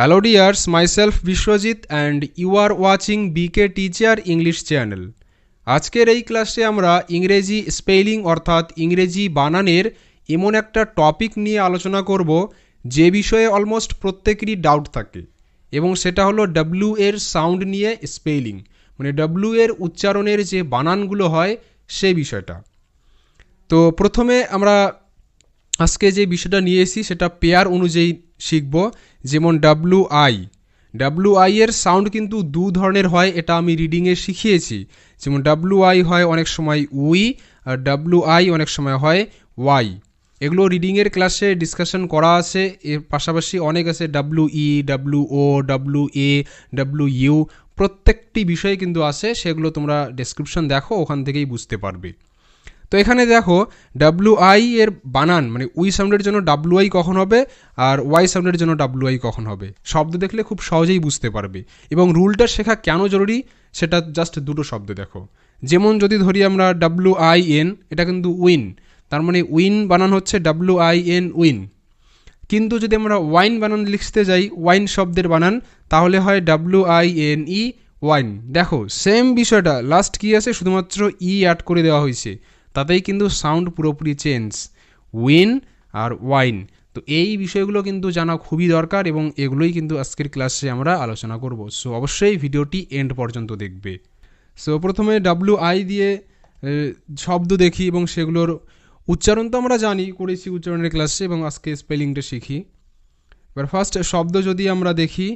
Hello dears, myself Vishwajit and you are watching BK teacher English channel আজকের এই ক্লাসে আমরা ইংরেজি স্পেলিং অর্থাৎ ইংরেজি বানানের এমন একটা টপিক নিয়ে আলোচনা করব যে বিষয়ে অলমোস্ট প্রত্যেকেরই ডাউট থাকে এবং সেটা হলো ডাব্লিউ এর সাউন্ড নিয়ে স্পেলিং মানে ডাব্লিউ এর উচ্চারণের যে বানানগুলো হয় সে বিষয়টা। তো প্রথমে আমরা আজকে যে বিষয়টা নিয়ে এসেছি, সেটা পেয়ার অনুযায়ী শিখব, যেমন ডাব্লু আই। ডাব্লু আই এর সাউন্ড কিন্তু দু ধরনের হয়, এটা আমি রিডিংয়ে শিখিয়েছি। যেমন ডাব্লু আই হয় অনেক সময় উই, আর ডাব্লু আই অনেক সময় হয় ওয়াই। এগুলো রিডিংয়ের ক্লাসে ডিসকাশন করা আছে, এর পাশাপাশি অনেক আছে W E W O W A W U, প্রত্যেকটি বিষয় কিন্তু আছে, সেগুলো তোমরা ডেসক্রিপশন দেখো, ওখান থেকেই বুঝতে পারবে। তো এখানে দেখো ডাব্লু আই এর বানান মানে উই সাউন্ডের জন্য ডাব্লু আই কখন হবে আর ওয়াই সাউন্ডের জন্য ডাব্লু আই কখন হবে? শব্দ দেখলে খুব সহজেই বুঝতে পারবে। এবং রুলটা শেখা কেন জরুরি সেটা জাস্ট দুটো শব্দ দেখো। যেমন যদি ধরি আমরা ডাব্লু আই এন এটা কিন্তু উইন। তার মানে উইন বানান হচ্ছে ডাব্লু আই এন উইন। কিন্তু যদি আমরা ওয়াইন বানান লিখতে যাই, ওয়াইন শব্দের বানান, তাহলে হয় W I N E wine. দেখো সেম বিষয়টা লাস্ট কী আছে? শুধুমাত্র ই অ্যাড করে দেওয়া হয়েছে। তাতেই কিন্তু সাউন্ড পুরোপুরি চেঞ্জ উইন আর ওয়াইন তো এই বিষয়গুলো কিন্তু জানা খুবই দরকার এবং এগুলোই কিন্তু আজকের ক্লাসে আমরা আলোচনা করব। সো অবশ্যই ভিডিওটি এন্ড পর্যন্ত দেখবে। সো প্রথমে ডাব্লু আই দিয়ে শব্দ দেখি এবং সেগুলোর উচ্চারণ তো আমরা জানি, করেছি উচ্চারণের ক্লাসে এবং আজকে স্পেলিংটা শিখি। এবার ফার্স্ট শব্দ যদি আমরা দেখি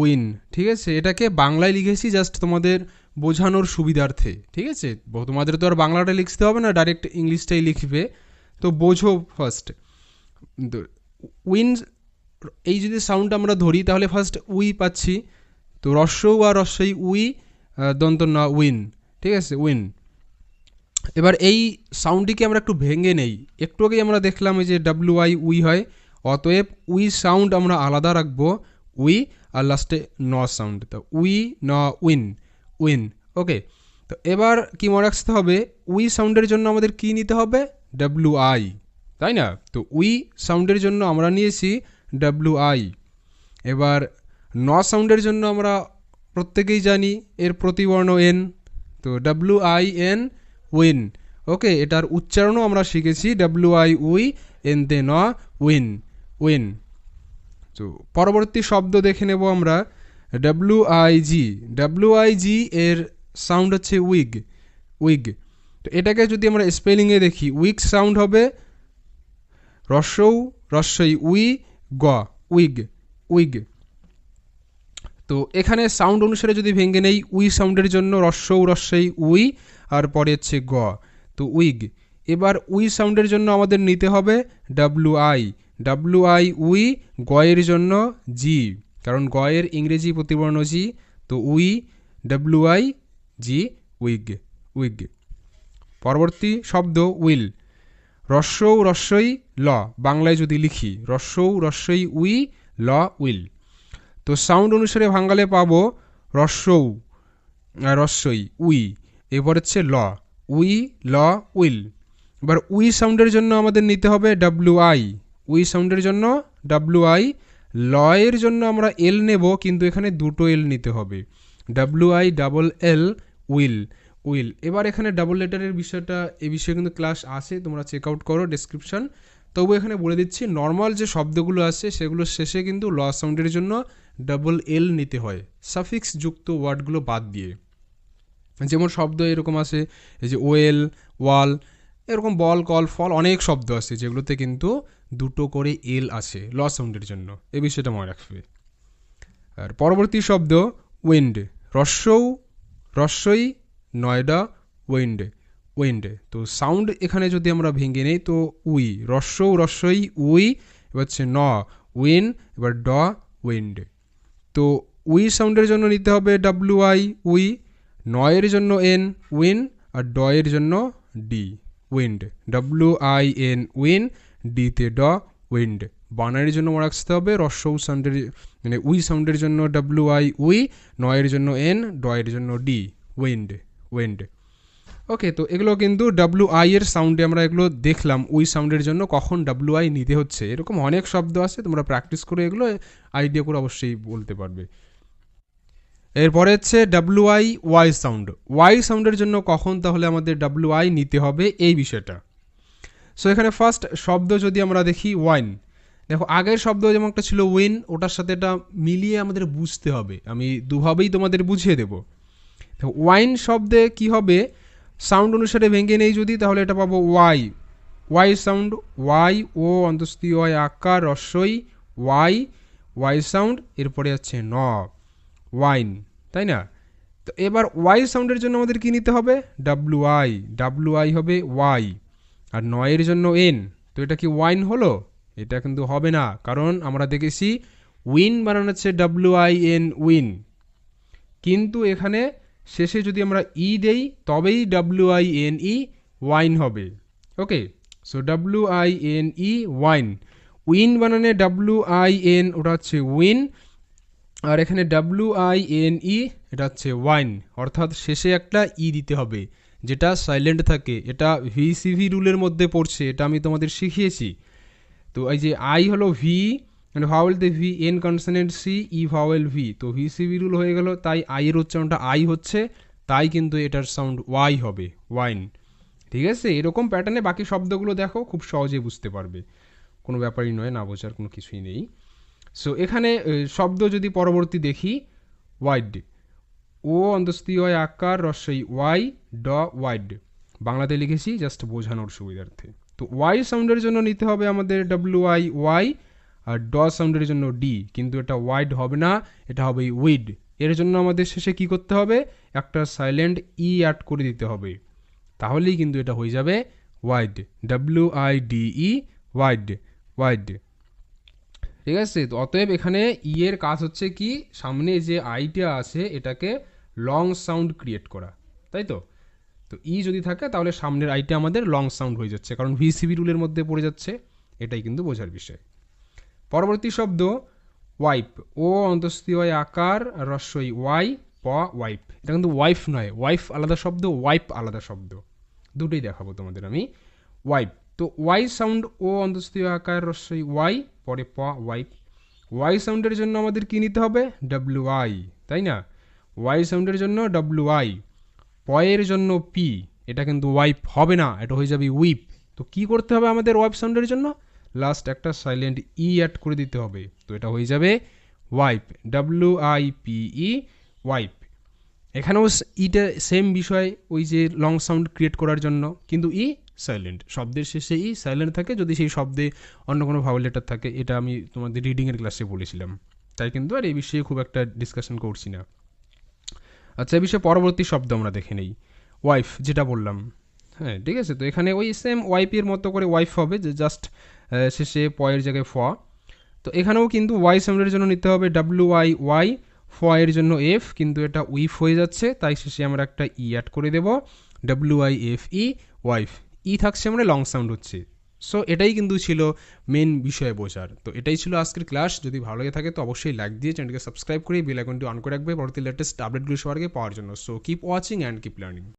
উইন ঠিক আছে? এটাকে বাংলায় লিখেছি জাস্ট তোমাদের বোঝানোর সুবিধার্থে, ঠিক আছে? তোমাদের তো আর বাংলাটা লিখতে হবে না ডাইরেক্ট ইংলিশটাই লিখবে। তো বোঝো ফার্স্ট উইন, এই যদি সাউন্ড আমরা ধরি, তাহলে ফার্স্ট উই পাচ্ছি। তো রস্যৌ আর রস্যই উই দন্ত না উইন, ঠিক আছে? উইন। এবার এই সাউন্ডটিকে আমরা একটু ভেঙে নেই। একটু আগেই আমরা দেখলাম এই যে ডাব্লিউ আই উই হয়। অতএব উই সাউন্ড আমরা আলাদা রাখব, উই আর লাস্টে ন সাউন্ড তো উই, ন, উইন। উইন ওকে তো এবার কি মনে রাখতে হবে? উই সাউন্ডের জন্য আমাদের কি নিতে হবে? ডাব্লিউ আই তাই না? তো উই সাউন্ডের জন্য আমরা নিয়েছি ডাব্লিউ আই এবার ন সাউন্ডের জন্য আমরা প্রত্যেকেই জানি এর প্রতিবর্ণ এন তো W I N win okay এটার উচ্চারণও আমরা শিখেছি ডাব্লিউ আই উই এন তে ন উইন উইন তো পরবর্তী শব্দ দেখে নেব আমরা। W I G W I G এর সাউন্ড হচ্ছে উইগ উইগ তো এটাকে যদি আমরা স্পেলিংয়ে দেখি উইক সাউন্ড হবে রস্যৌ রস্যই উই, গ, উইগ উইগ. তো এখানে সাউন্ড অনুসারে যদি ভেঙে নেই, উই সাউন্ডের জন্য রস্যৌ রস্যই উই, আর পরে হচ্ছে গ, তো উইগ. এবার উই সাউন্ডের জন্য আমাদের নিতে হবে W I W I we গয়ের জন্য জি কারণ গয়ের ইংরেজি প্রতিবর্ণ জি, তো we W I, G, wig wig. পরবর্তী শব্দ উইল। রস্যৌ রস্যই ল, বাংলায় যদি লিখি, রস্যৌ রস্যই উই, ল, উইল। তো সাউন্ড অনুসারে ভাঙালে পাবো রস্যৌ রস্যই উই। এরপর হচ্ছে ল, উই, ল, উইল। এবার উই সাউন্ডের জন্য আমাদের নিতে হবে ডাব্লু আই, উই সাউন্ডের জন্য ডাব্লু আই ল এর জন্য আমরা এল নেব, কিন্তু এখানে দুটো এল নিতে হবে। W I double L will will. এবার এখানে ডাবল লেটারের বিষয়টা, এ বিষয়ে কিন্তু ক্লাস আছে, তোমরা চেক আউট করো ডেসক্রিপশন। তবু এখানে বলে দিচ্ছি, নর্মাল যে শব্দগুলো আছে সেগুলোর শেষে কিন্তু ল সাউন্ডের জন্য ডাবল এল নিতে হয়। সাফিক্স যুক্ত ওয়ার্ডগুলো বাদ দিয়ে। যেমন শব্দ এরকম আছে, এই যে ওয়েল, ওয়াল, এরকম বল, কল, ফল, অনেক শব্দ আছে, যেগুলোতে কিন্তু দুটো করে এল আছে ল সাউন্ডের জন্য। এ বিষয়টা মনে রাখবে। আর পরবর্তী শব্দ উইন্ড রস্যৌ রস্যই নয়ডা উইন্ড উইন্ড তো সাউন্ড এখানে যদি আমরা ভেঙে নেই, তো উই। রস্যৌ রস্যই, উই, এবার হচ্ছে ন। উইন এবার ড উইন্ড তো উই সাউন্ডের জন্য নিতে হবে ডাব্লু আই উই। নয়ের জন্য এন উইন আর ড এর জন্য D wind W I N win ডিতে ড উইন্ড বানানের জন্য মনে রাখতে হবে রস্যৌ সাউন্ডের মানে উই সাউন্ডের জন্য ডাব্লু আই উই নয়ের জন্য এন ড এর জন্য ডি উইন্ড উইন্ড ওকে তো এগুলো কিন্তু ডাব্লু আই এর সাউন্ডে আমরা এগুলো দেখলাম, উই সাউন্ডের জন্য কখন ডাব্লু আই নিতে হচ্ছে। এরকম অনেক শব্দ আছে, তোমরা প্র্যাকটিস করে এগুলো আইডিয়া করে অবশ্যই বলতে পারবে। এরপরে হচ্ছে W I Y sound Y সাউন্ডের জন্য কখন তাহলে আমাদের ডাব্লু আই নিতে হবে, এই বিষয়টা। সো এখানে ফার্স্ট শব্দ যদি আমরা দেখি ওয়াইন দেখো, আগের শব্দ যেমন একটা ছিল উইন ওটার সাথে এটা মিলিয়ে আমাদের বুঝতে হবে। আমি দুভাবেই তোমাদের বুঝিয়ে দেবো। দেখো ওয়াইন শব্দে কি হবে? সাউন্ড অনুসারে ভেঙে নেই যদি, তাহলে এটা পাবো ওয়াই ওয়াই সাউন্ড ওয়াই ও অন্তস্তি ওয়াই আকার, রস্যই ওয়াই ওয়াই সাউন্ড এরপরে আছে ন ওয়াইন তাই না? তো এবার ওয়াই সাউন্ডের জন্য আমাদের কি নিতে হবে? ডাব্লু আই ডাব্লু আই হবে ওয়াই আর নয়ের জন্য এন তো এটা কি ওয়াইন হলো? এটা কিন্তু হবে না, কারণ আমরা দেখেছি উইন বানানো হচ্ছে ডাব্লু আই এন উইন। কিন্তু এখানে শেষে যদি আমরা ই দেই, তবেই W I N E wine হবে। Okay, so W I N E wine. Win বানানে W I N ওটা হচ্ছে উইন, আর এখানে ডাব্লু আই এন ই এটা হচ্ছে ওয়াইন। অর্থাৎ শেষে একটা ই দিতে হবে। যেটা সাইলেন্ট থাকে, এটা ভিসিভি রুলের মধ্যে পড়ছে, এটা আমি তোমাদের শিখিয়েছি। তো এই যে আই হলো ভি মানে ভাওয়েলতে V N consonant C E vowel V তো ভিসিভি রুল হয়ে গেল, তাই আই এর উচ্চারণটা আই হচ্ছে, তাই কিন্তু এটার সাউন্ড ওয়াই হবে ওয়াইন ঠিক আছে? এরকম প্যাটার্নে বাকি শব্দগুলো দেখো, খুব সহজে বুঝতে পারবে। কোনো ব্যাপারই নয়, না বোঝার কোনো কিছুই নেই। সো এখানে শব্দ যদি পরবর্তী দেখি ওয়াইড ও অন্তস্তি হয় আকার রস্যই ওয়াই ড ওয়াইড। বাংলাতে লিখেছি জাস্ট বোঝানোর সুবিধার্থে। তো ওয়াই সাউন্ডের জন্য নিতে হবে আমাদের ডাব্লু আই ওয়াই আর ড সাউন্ডের জন্য ডি কিন্তু এটা ওয়াইড হবে না, এটা হবে উইড। এর জন্য আমাদের শেষে কি করতে হবে? একটা সাইলেন্ট ই অ্যাড করে দিতে হবে। তাহলেই কিন্তু এটা হয়ে যাবে wide W I D E wide wide. ঠিক আছে? তো অতএব এখানে ই এর কাজ হচ্ছে কি? সামনে যে আইটা আছে, এটাকে লং সাউন্ড ক্রিয়েট করা, তাই তো? তো ই যদি থাকে, তাহলে সামনের আইটা আমাদের লং সাউন্ড হয়ে যাচ্ছে, কারণ ভিসিবি রুলের মধ্যে পড়ে যাচ্ছে, এটাই কিন্তু বোঝার বিষয়। পরবর্তী শব্দ ওয়াইপ ও অন্তস্তি হয় আকার আর রস্যই ওয়াই প ওয়াইপ এটা কিন্তু ওয়াইফ নয় ওয়াইফ আলাদা শব্দ ওয়াইপ আলাদা শব্দ। দুটোই দেখাবো তোমাদের আমি। ওয়াইপ তো ওয়াই সাউন্ড ও অন্তস্তি আকার রস্যই ওয়াই পরে প ওয়াইপ ওয়াই সাউন্ডের জন্য আমাদের কী নিতে হবে? ডাব্লিউ আই তাই না? ওয়াই সাউন্ডের জন্য ডাব্লিউ আই পয়ের জন্য পি এটা কিন্তু ওয়াইপ হবে না, এটা হয়ে যাবে উইপ তো কি করতে হবে আমাদের ওয়াইপ সাউন্ডের জন্য? লাস্ট একটা সাইলেন্ট ই অ্যাড করে দিতে হবে। তো এটা হয়ে যাবে wipe W I P E wipe এখানেও ইটা সেম বিষয়, ওই যে লং সাউন্ড ক্রিয়েট করার জন্য। কিন্তু ই সাইলেন্ট শব্দের শেষে ই সাইলেন্ট থাকে, যদি সেই শব্দে অন্য কোনো ভাওয়াল লেটার থাকে, এটা আমি তোমাদের রিডিংয়ের ক্লাসে বলেছিলাম। তাই কিন্তু আর এই বিষয়ে খুব একটা ডিসকাশন করছি না। আচ্ছা এ বিষয়ে পরবর্তী শব্দ আমরা দেখে নেই। ওয়াইফ যেটা বললাম। হ্যাঁ ঠিক আছে? তো এখানে ওই সেম ওয়াইপের মতো করে ওয়াইফ হবে, যে জাস্ট শেষে পয়ের জায়গায় ফ। তো এখানেও কিন্তু ওয়াই সাউন্ডের জন্য নিতে হবে ডাব্লিউ ওয়াই ওয়াই ফয়ের জন্য এফ কিন্তু এটা উইফ হয়ে যাচ্ছে, তাই শেষে আমরা একটা ই অ্যাড করে দেব। W I F E wife E থাকছে মানে লং সাউন্ড হচ্ছে। সো এটাই কিন্তু ছিল মেন বিষয় বোঝার। তো এটাই ছিল আজকের ক্লাস যদি ভালো লাগে থাকে, তো অবশ্যই লাইক দিয়ে চ্যানেলকে সাবস্ক্রাইব করে বেল আইকনটি অন করে রাখবে। পরবর্তী লেটেস্ট আপডেটগুলো সবার আগে পাওয়ার জন্য। So keep watching and keep learning